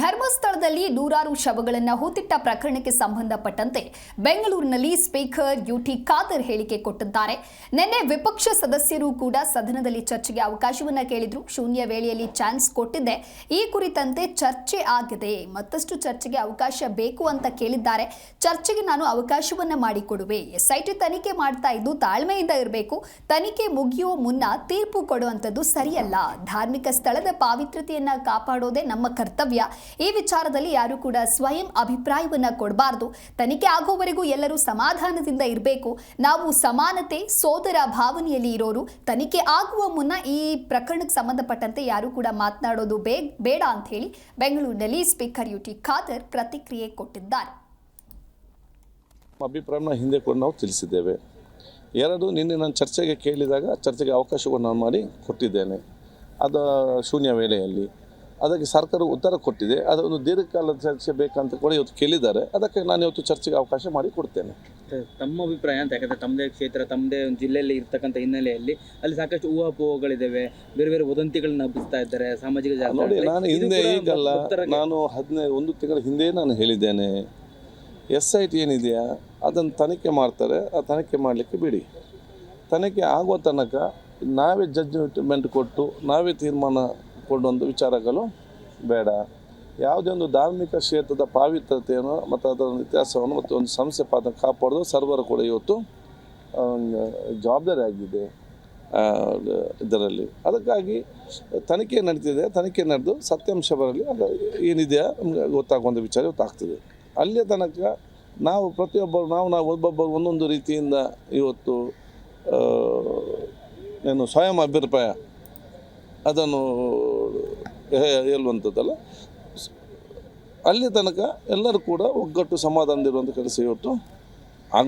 ಧರ್ಮಸ್ಥಳದಲ್ಲಿ ನೂರಾರು ಶವಗಳನ್ನು ಹೂತಿಟ್ಟ ಪ್ರಕರಣಕ್ಕೆ ಸಂಬಂಧಪಟ್ಟಂತೆ ಬೆಂಗಳೂರಿನಲ್ಲಿ ಸ್ಪೀಕರ್ ಯುಟಿ ಖಾದರ್ ಹೇಳಿಕೆ ಕೊಟ್ಟಿದ್ದಾರೆ. ನಿನ್ನೆ ವಿಪಕ್ಷ ಸದಸ್ಯರು ಕೂಡ ಸದನದಲ್ಲಿ ಚರ್ಚೆಗೆ ಅವಕಾಶವನ್ನ ಕೇಳಿದ್ರು. ಶೂನ್ಯ ವೇಳೆಯಲ್ಲಿ ಚಾನ್ಸ್ ಕೊಟ್ಟಿದ್ದೆ. ಈ ಕುರಿತಂತೆ ಚರ್ಚೆ ಆಗಿದೆ. ಮತ್ತಷ್ಟು ಚರ್ಚೆಗೆ ಅವಕಾಶ ಬೇಕು ಅಂತ ಕೇಳಿದ್ದಾರೆ. ಚರ್ಚೆಗೆ ನಾನು ಅವಕಾಶವನ್ನ ಮಾಡಿಕೊಡುವೆ. ಎಸ್ಐಟಿ ತನಿಖೆ ಮಾಡ್ತಾ ಇದ್ದು ತಾಳ್ಮೆಯಿಂದ ಇರಬೇಕು. ತನಿಖೆ ಮುಗಿಯುವ ಮುನ್ನ ತೀರ್ಪು ಕೊಡುವಂಥದ್ದು ಸರಿಯಲ್ಲ. ಧಾರ್ಮಿಕ ಸ್ಥಳದ ಪಾವಿತ್ರ್ಯತೆಯನ್ನು ಕಾಪಾಡೋದೇ ನಮ್ಮ ಕರ್ತವ್ಯ. ಈ ವಿಚಾರದಲ್ಲಿ ಯಾರು ಕೂಡ ಸ್ವಯಂ ಅಭಿಪ್ರಾಯವನ್ನ ಕೊಡಬಾರದು. ತನಿಖೆ ಆಗೋವರೆಗೂ ಎಲ್ಲರೂ ಸಮಾಧಾನದಿಂದ ಇರಬೇಕು. ನಾವು ಸಮಾನತೆ, ಸೋದರ ಭಾವನೆಯಲ್ಲಿ ಇರೋರು, ತನಿಖೆ ಆಗುವ ಮುನ್ನ ಈ ಪ್ರಕರಣಕ್ಕೆ ಸಂಬಂಧಪಟ್ಟಂತೆ ಯಾರು ಕೂಡ ಮಾತನಾಡೋದು ಬೇ, ಬೇಡ ಅಂತ ಹೇಳಿ ಬೆಂಗಳೂರಿನಲ್ಲಿ ಸ್ಪೀಕರ್ ಯು ಟಿ ಖಾದರ್ ಪ್ರತಿಕ್ರಿಯೆ ಕೊಟ್ಟಿದ್ದಾರೆ. ಅಭಿಪ್ರಾಯ ಹಿಂದೆ ಕೂಡ ನಾವು ತಿಳಿಸಿದ್ದೇವೆ. ಎರಡು ನಿನ್ನೆ ನಾನು ಚರ್ಚೆಗೆ ಕೇಳಿದಾಗ, ಚರ್ಚೆಗೆ ಅವಕಾಶವನ್ನು ನಾನು ಮಾಡಿ ಕೊಟ್ಟಿದ್ದೇನೆ. ಅದು ಶೂನ್ಯ ವೇಳೆಯಲ್ಲಿ. ಅದಕ್ಕೆ ಸರ್ಕಾರ ಉತ್ತರ ಕೊಟ್ಟಿದೆ. ಅದೊಂದು ದೀರ್ಘಕಾಲದ ಚರ್ಚೆ ಬೇಕಂತ ಕೂಡ ಇವತ್ತು ಕೇಳಿದ್ದಾರೆ. ಅದಕ್ಕೆ ನಾನು ಇವತ್ತು ಚರ್ಚೆಗೆ ಅವಕಾಶ ಮಾಡಿ ಕೊಡ್ತೇನೆ. ತಮ್ಮ ಅಭಿಪ್ರಾಯ ಅಂತ ಯಾಕಂದರೆ ತಮ್ಮದೇ ಕ್ಷೇತ್ರ ತಮ್ಮದೇ ಒಂದು ಜಿಲ್ಲೆಯಲ್ಲಿ ಇರ್ತಕ್ಕಂಥ ಹಿನ್ನೆಲೆಯಲ್ಲಿ ಅಲ್ಲಿ ಸಾಕಷ್ಟು ಊಹಾಪೋಹಗಳಿದ್ದಾವೆ ಬೇರೆ ಬೇರೆ ವದಂತಿಗಳನ್ನ ಹಬ್ಬಿಸ್ತಾ ಇದ್ದಾರೆ ಸಾಮಾಜಿಕ ನೋಡಿ. ನಾನು ಹಿಂದೆ ಈಗಲ್ಲ ನಾನು ಹದಿನೈದು ಒಂದು ತಿಂಗಳ ಹಿಂದೆ ನಾನು ಹೇಳಿದ್ದೇನೆ. ಎಸ್ ಐ ಟಿ ಏನಿದೆಯಾ? ಅದನ್ನು ತನಿಖೆ ಮಾಡ್ತಾರೆ. ಆ ತನಿಖೆ ಮಾಡಲಿಕ್ಕೆ ಬಿಡಿ. ತನಿಖೆ ಆಗುವ ತನಕ ನಾವೇ ಜಡ್ಜ್ಮೆಂಟ್ ಕೊಟ್ಟು ನಾವೇ ತೀರ್ಮಾನ ಕೊಡುವಂಥ ವಿಚಾರಗಳು ಬೇಡ. ಯಾವುದೇ ಒಂದು ಧಾರ್ಮಿಕ ಕ್ಷೇತ್ರದ ಪಾವಿತ್ರತೆಯನ್ನು ಮತ್ತು ಅದರ ಇತಿಹಾಸವನ್ನು ಮತ್ತು ಒಂದು ಸಂಸ್ಥೆ ಪಾತ್ರ ಕಾಪಾಡೋದು ಸರ್ವರು ಕೂಡ ಇವತ್ತು ಜವಾಬ್ದಾರಿ ಆಗಿದೆ ಇದರಲ್ಲಿ. ಅದಕ್ಕಾಗಿ ತನಿಖೆ ನಡೀತಿದೆ, ತನಿಖೆ ನಡೆದು ಸತ್ಯಾಂಶ ಬರಲಿ ಅದು ಏನಿದೆಯಾ ನಮ್ಗೆ ಗೊತ್ತಾಗುವಂಥ ವಿಚಾರ ಗೊತ್ತಾಗ್ತದೆ ಅಲ್ಲಿಯ ತನಕ ನಾವು ಪ್ರತಿಯೊಬ್ಬರು, ನಾವು ನಾವು ಒಬ್ಬೊಬ್ಬರು ಒಂದೊಂದು ರೀತಿಯಿಂದ ಇವತ್ತು ಏನು ಸ್ವಯಂ ಅಭಿಪ್ರಾಯ, ಅದನ್ನು ಹೇಳುವಂಥದ್ದಲ್ಲ. ಅಲ್ಲಿ ತನಕ ಎಲ್ಲರೂ ಕೂಡ ಒಗ್ಗಟ್ಟು ಸಮಾಧಾನದಿರುವಂಥ ಕೆಲಸ ಇವತ್ತು ಆಗ